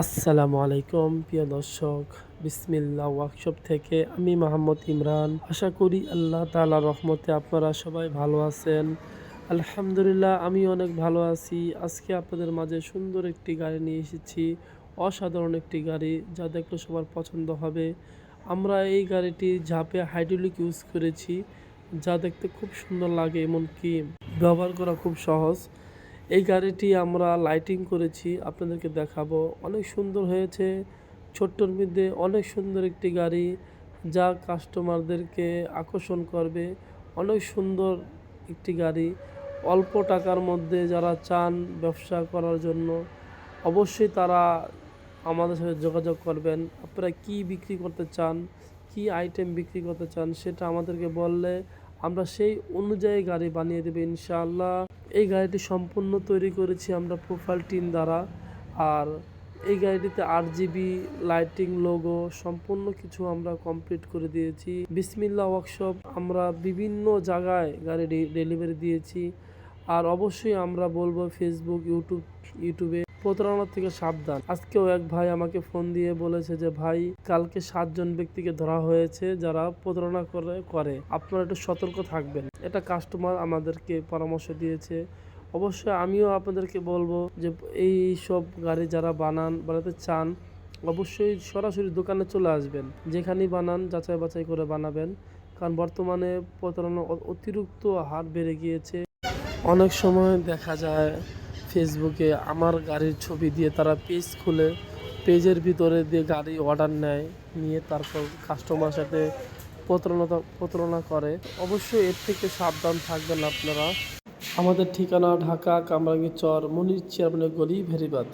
আসসালামু আলাইকুম, প্রিয় দর্শক। বিসমিল্লা ওয়ার্কশপ থেকে আমি মোহাম্মদ ইমরান। আশা করি আল্লাহ তাআলা রহমতে আপনারা সবাই ভালো আছেন। আলহামদুলিল্লাহ আমি অনেক ভালো আছি। আজকে আপনাদের মাঝে সুন্দর একটি গাড়ি নিয়ে এসেছি। অসাধারণ একটি গাড়ি, যা দেখলে সবার পছন্দ হবে। আমরা এই গাড়িটি ঝাঁপে হাইড্রোলিক ইউজ করেছি, যা দেখতে খুব সুন্দর লাগে, এমনকি ব্যবহার করা খুব সহজ। এই গাড়িটি আমরা লাইটিং করেছি, আপনাদেরকে দেখাবো। অনেক সুন্দর হয়েছে, ছোট্টর মধ্যে অনেক সুন্দর একটি গাড়ি, যা কাস্টমারদেরকে আকর্ষণ করবে। অনেক সুন্দর একটি গাড়ি, অল্প টাকার মধ্যে যারা চান ব্যবসা করার জন্য, অবশ্যই তারা আমাদের সাথে যোগাযোগ করবেন। আপনারা কি বিক্রি করতে চান, কি আইটেম বিক্রি করতে চান, সেটা আমাদেরকে বললে আমরা সেই অনুযায়ী গাড়ি বানিয়ে দেবো ইনশাআল্লাহ। এই গাড়িটি সম্পূর্ণ তৈরি করেছি আমরা প্রোফাইল টিন দ্বারা। আর এই গাড়িটিতে আট জিবি লাইটিং, লোগো সম্পূর্ণ কিছু আমরা কমপ্লিট করে দিয়েছি। বিসমিল্লা ওয়ার্কশপ আমরা বিভিন্ন জায়গায় গাড়ি ডেলিভারি দিয়েছি। আর অবশ্যই আমরা বলব ফেসবুক ইউটিউব ইউটিউবে প্রতারণা থেকে সাবধান। আজকেও এক ভাই আমাকে ফোন দিয়ে বলেছে যে, ভাই, কালকে সাতজন ব্যক্তিকে ধরা হয়েছে যারা প্রতারণা করে করে। আপনারা একটু সতর্ক থাকবেন। এটা কাস্টমার আমাদেরকে পরামর্শ দিয়েছে। অবশ্যই আমিও আপনাদেরকে বলব যে, এই সব গাড়ি যারা বানান, বানাতে চান, অবশ্যই সরাসরি দোকানে চলে আসবেন। যেখানেই বানান, যাচাই বাছাই করে বানাবেন। কারণ বর্তমানে প্রতারণা অতিরিক্ত হার বেড়ে গিয়েছে। অনেক সময় দেখা যায় ফেসবুকে আমার গাড়ির ছবি দিয়ে তারা পেজ খুলে, পেজের ভিতরে দিয়ে গাড়ি অর্ডার নেয়, নিয়ে তারপর কাস্টমার সাথে প্রতারণা প্রতারণা করে। অবশ্যই এর থেকে সাবধান থাকবেন আপনারা। আমাদের ঠিকানা ঢাকা কামরাঙ্গি চর, মনির চেয়ারম্যানের গলি ভেরিবাদ